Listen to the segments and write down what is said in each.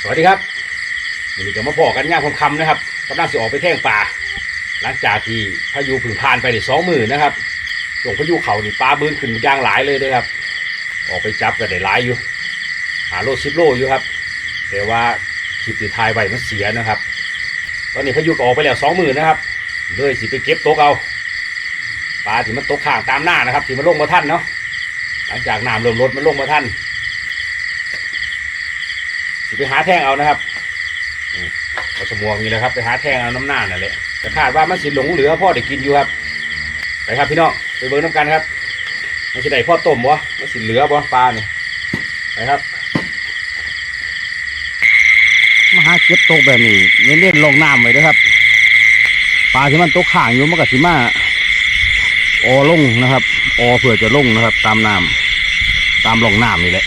สวัสดีครับวันนี้ก็มาพอกันย่างคำๆนะครับกำลังสิออกไปแท่งป่า หลังจากที่พายุผึ่งผ่านไปได้สองหมือนนะครับช่วงพายุเขานี่ปลาบืนขึ้นย่างหลายเลยนะครับ ออกไปจับก็ได้หลายอยู่ หาโลสิบโลอยู่ครับแต่ว่าคลิปที่ถ่ายไว้มันเสียนะครับ ตอนนี้พายุก็ออกไปแล้วสองหมือนนะครับเลยสิไปเก็บตกเอาปลาที่มันตกข้างตามหน้านะครับที่มันลงมาท่านเนาะหลังจากน้ำเริ่มลดมันลงมาท่าน ไปหาแท่งเอานะครับเอาสมวงนี่แหละครับ ไปหาแท่งเอาน้ำหน้านั่นแหละแต่คาดว่ามันสิหลงเหลือพ่อได้กินอยู่ครับไปครับพี่น้องไปเบิ่งน้ำกันครับมันสิได้พ่อต้มวะมันสิเหลือบ่ปลาเนี่ยไปครับมาหาเก็บตกแบบนี้เน้นๆลงน้ำไว้ด้วยครับปลาที่มันตกข่างอยู่มันก็สิมาออลงนะครับ ออเพื่อจะลงนะครับ ตามน้ำตามลงน้ำนี่แหละ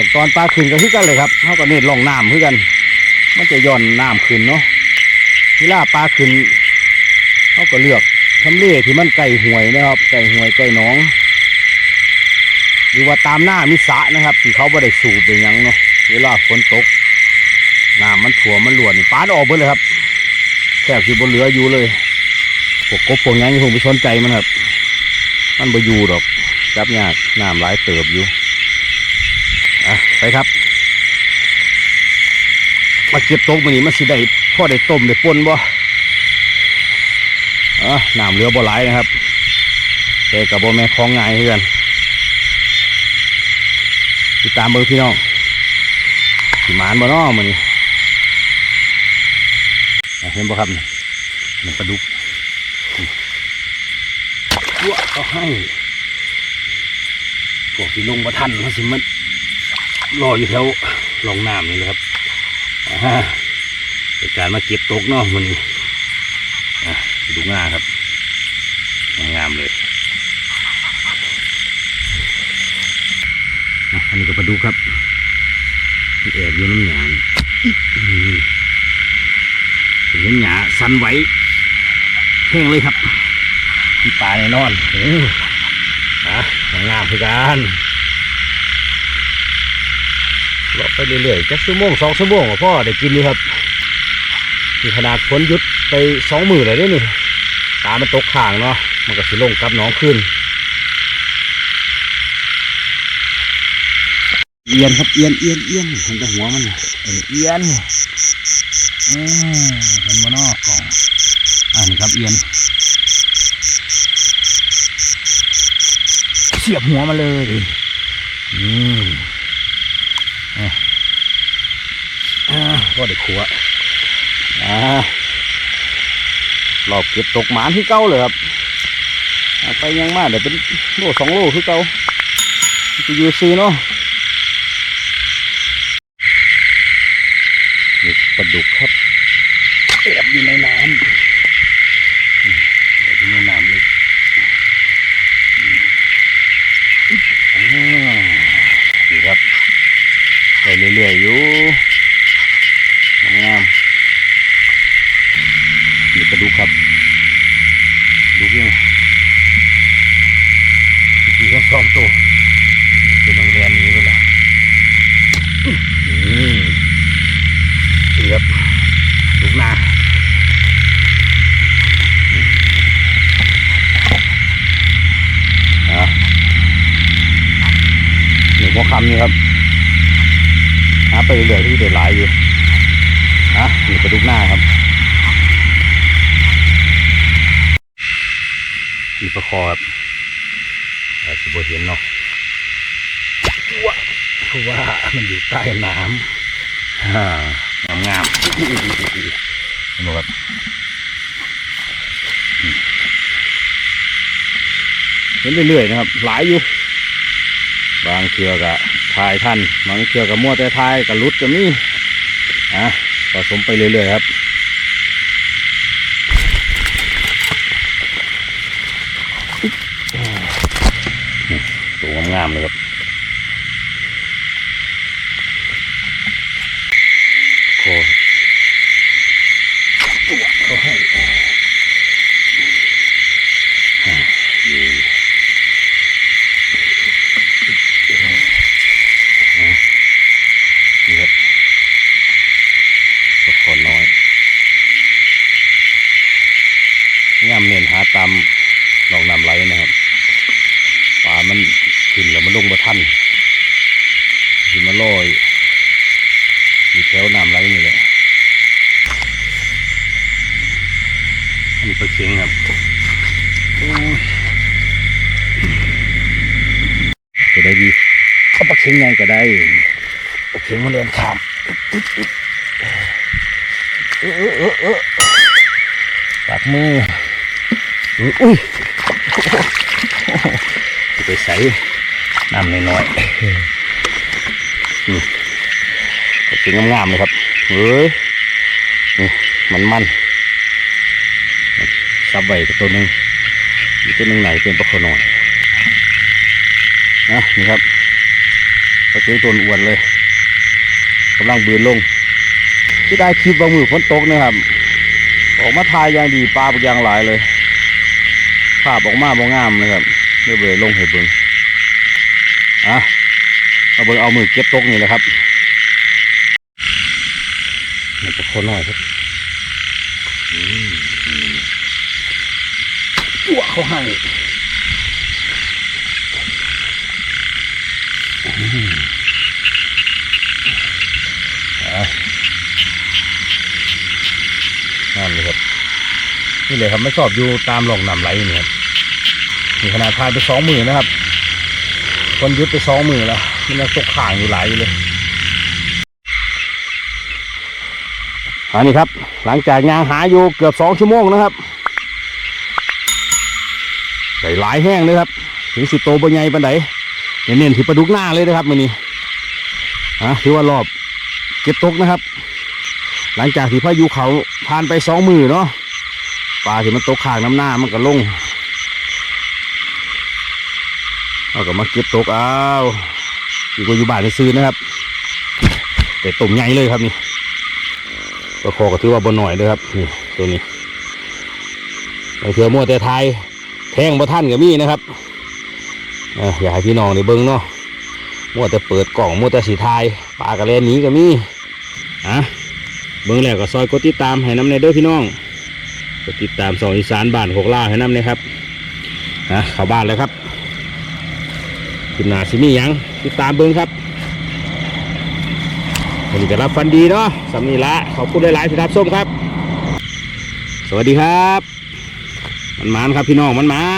แต่ตอนปลาขึ้นก็คือกันเลยครับเขาก็เน้นลงน้ำคือกัน มันจะย่อนน้ำขึ้นเนาะเวลาปลาขึ้นเขาก็เลือกทำเลที่มันไก่ห่วยนะครับไก่ห่วยไก่หนอง หรือว่าตามหน้ามิสะนะครับ ที่เขาไม่ได้สูบเป็นยังเนาะเวลาฝนตกน้ำมันถั่วมันหลวนปลาออกไปเลยครับแทบสิบนเหลืออยู่เลยพวกกบพวกหยังที่ผมไปสนใจมันครับ มันไปอยู่ดอกจับยากน้ำหลายเติบอยู่ อะไปครับ มาเก็บตกมันนี่มันสิได้พ่อได้ต้มได้ป่นบ่อะน้ำเหลือบ่หลายนะครับแต่กับบ่แม่นของง่ายเพื่อนติดตามเบอร์พี่น้องสิมานบ่น้อมันนี่เห็นบ่ครับมันปลาดุกว้าเขาให้พวกที่ลงมาทันมันสิมัน รออยู่แถวหลองน้ำนี่แหละครับเป็นการมาเก็บตกเนาะมันดูง่าครับงามเลยอันนี้ก็ปลาดูครับแอบอยู่น้ำหยานี่อื้อเห็นหยาสันไหวแห้งเลยครับที่ปลาแน่นอนเอออะงามๆคือกัน เลาะไปเรื่อยๆจักชั่วโมงสองชั่วโมงก็พ่อได้กินอยู่ครับนี่ขนาดฝนหยุดไปสองหมือเลยเด้นี่ตามันตกข่างเนาะมันก็สิลงกับน้องขึ้นเอียนครับเอียนเอียนเอียนเห็นแต่หัวมันเออเอียนอืมเห็นมันอกกล่องอ่านี่ครับเอียนเสียบหัวมาเลยอื อ่าก็ได้ขัวอ่ารอบเก็บตกหมานที่เก้าเลยครับเอาไปยังมาเดี๋ยวเป็นโลสองโลคือเก้าจะอยู่ซื้อเนาะนี่ปลาดุกครับแอบอยู่ในน้ำอืมแอบอยู่ในน้ำเลยอ่านี่ครับ ไปเรื่อยๆอยู่งามนี่ กระดูกครับดูยังกี่ก็สองตัวเป็นโรงแรมนี้ไปละนี่นี่ครับลูกหน้าอะหนึ่งหัวคำนี่ครับหาไปเรื่อยๆที่เด็ดหลายอยู่นะนี่กระดูกหน้าครับมี ประคอครับอาจจะบ่เห็นเนาะว้าเพราะว่ามันอยู่ใต้น้ำอ่างามๆเห็นไหมครับอืมเห็นเรื่อยๆนะครับ หลายอยู่ บางเชือกะทายท่านบางเชือกะมั่วแต่ทายกะลุดก็มีอะผสมไปเรื่อยๆครับนี่ตัวงามเลยครับโคเขาให้อะอยู่นนี่ครับตะขอนยงามเนียนหาตามหนองนำไหลนะครับปลามัน ขึ้นแล้วมันลงมาทันขึ้นมาลอยอยู่แถวน้ำไหลนี่แหละอันนี้ปลาเค็งครับโอ้ยจะได้ดีเอาปลาเค็งไงก็ได้ปลาเค็งมันเดินข้ามเออเออเออเออปากมืออุ้ยจะไปใส่ น้ำน้อยๆนี่ปลาเค็งงามๆเลยครับเฮ้ยมันมันซับไว้ตัวหนึ่งอีกตัวหนึ่งไหนเป็นปลาขนอยนะนี่ครับปลาเก๋ตัวอ้วนเลยกำลังบืนลงที่ได้คลิปบางมือฝนตกนะครับ ออกมาทายอย่างดีปลาปอย่างหลายเลยภาพออกมาบ่งงามเลยครับเรื่อยๆลงให้เบิ่ง อะเอาเบิ่งเอามือเก็บตกนี่แหละครับมันจะคนน้อยครับอืมจั่วเขาให้อืมอะนั่นเลยครับ นี่เลยครับไม่ชอบอยู่ตามหลองน้ำไหลนี่ครับมีขนาดพายไปสองมือนะครับ คนยุดไปสองมือแล้วมันยังตกข่างอยู่หลายอยู่เลยอันนี้ครับ หลังจากยางหาอยู่เกือบสองชั่วโมงนะครับใส่หลายแห้งเลยครับ ถึงสิโตบนใหญ่ปันไดเน้นๆที่ปลาดุกหน้าเลยนะครับมือนี้ฮะถือว่ารอบเก็บตกนะครับ หลังจากที่พายุเขาผ่านไปสองมือเนาะปลาที่มันตกข้างน้ำหน้ามันก็ลง เอาก็มาเก็บตกเอาอยู่ก็อยู่บ้านซื้อนะครับ แต่ตุ่มใหญ่เลยครับนี่ตัวคอก็ถือว่าบนหน่อยเลยครับนี่ตัวนี้เราเถื่อมัวแต่ไทยแทงบ่ท่านก็มีนะครับอ่ออยากให้พี่น้องได้เบิ่งเนาะมัวแต่เปิดกล่องมัวแต่สีทายปลากระเลนหนี้ก็มีอะเบิ่งแล้วก็ซอยกดติดตามให้น้ำในเด้อพี่น้องกดติดตามสองอีสานบ้านหกล่าให้น้ำนะครับนะเข้าบ้านแล้วครับ ขึ้นหนาสิมีหยังติดตามเบิ้งครับวันนี้ก็รับฟันดีเนาะสำนีละขอบคุณหลายๆที่รับส้มครับ สวัสดีครับ มันมานครับพี่น้องมันมาน